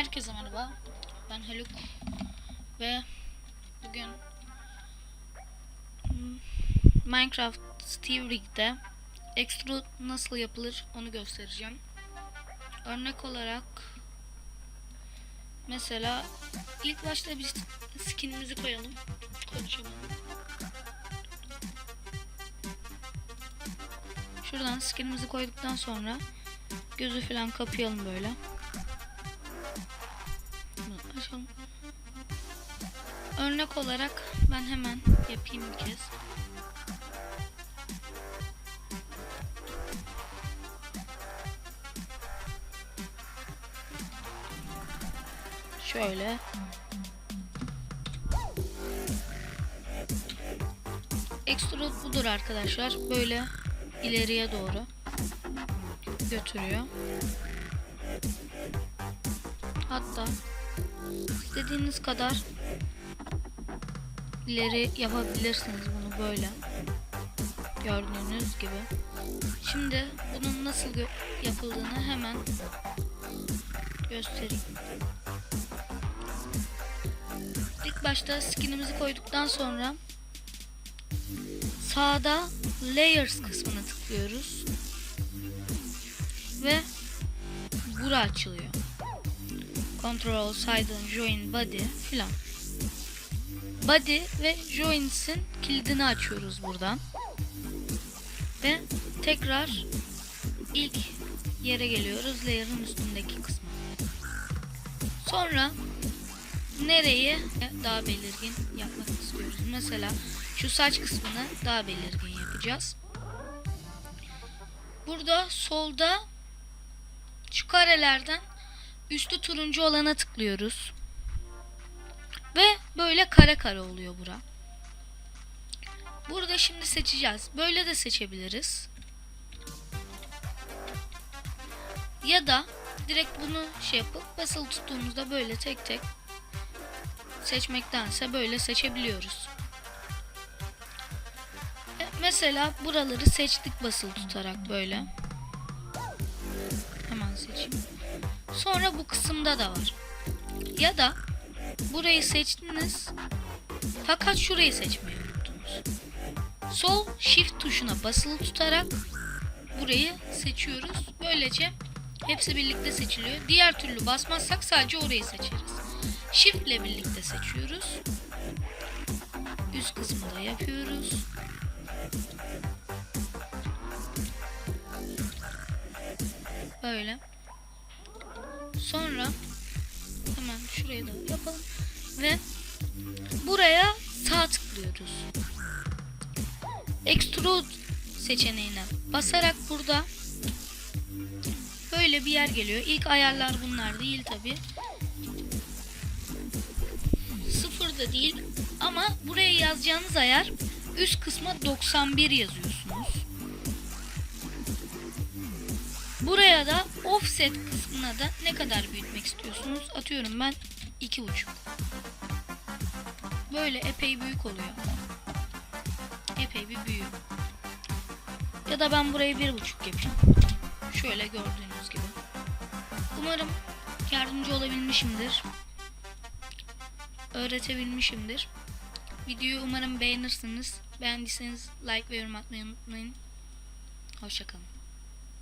Herkese merhaba. Ben Haluk ve bugün hmm, Minecraft Steve Rig'de extrude nasıl yapılır onu göstereceğim. Örnek olarak mesela ilk başta bir skinimizi koyalım. Konuşalım. Şuradan skinimizi koyduktan sonra gözü falan kapayalım böyle. Açalım. Örnek olarak ben hemen yapayım bir kez. Şöyle. Extrude budur arkadaşlar. Böyle ileriye doğru götürüyor. Hatta istediğiniz kadar ileri yapabilirsiniz bunu böyle. Gördüğünüz gibi. Şimdi bunun nasıl yapıldığını hemen göstereyim. İlk başta skinimizi koyduktan sonra sağda layers kısmına tıklıyoruz. Ve bura açılıyor. Control, Side, Join, Body filan. Body ve Joins'in kilidini açıyoruz buradan. Ve tekrar ilk yere geliyoruz. Layer'ın üstündeki kısmı. Sonra nereyi daha belirgin yapmak istiyoruz. Mesela şu saç kısmını daha belirgin yapacağız. Burada solda şu karelerden üstü turuncu olana tıklıyoruz. Ve böyle kare kare oluyor bura. Burada şimdi seçeceğiz. Böyle de seçebiliriz. Ya da direkt bunu şey yapıp basılı tuttuğumuzda böyle tek tek seçmektense böyle seçebiliyoruz. E, Mesela buraları seçtik basılı tutarak böyle. Hemen seçeyim. Sonra bu kısımda da var. Ya da burayı seçtiniz fakat şurayı seçmeyi unuttunuz. Sol shift tuşuna basılı tutarak burayı seçiyoruz. Böylece hepsi birlikte seçiliyor. Diğer türlü basmazsak sadece orayı seçeriz. Shift ile birlikte seçiyoruz. Üst kısmı da yapıyoruz. Böyle. Sonra hemen şurayı da yapalım ve buraya sağ tıklıyoruz. Extrude seçeneğine basarak burada böyle bir yer geliyor. İlk ayarlar bunlar değil tabi. Sıfır da değil ama buraya yazacağınız ayar üst kısma 91 yazıyorsunuz. Buraya da offset kısmına da ne kadar büyütmek istiyorsunuz? Atıyorum ben 2.5. Böyle epey büyük oluyor. Epey bir büyüyor. Ya da ben burayı 1.5 yapacağım. Şöyle gördüğünüz gibi. Umarım yardımcı olabilmişimdir. Öğretebilmişimdir. Videoyu umarım beğenirsiniz. Beğendiyseniz like ve yorum atmayı unutmayın. Hoşçakalın.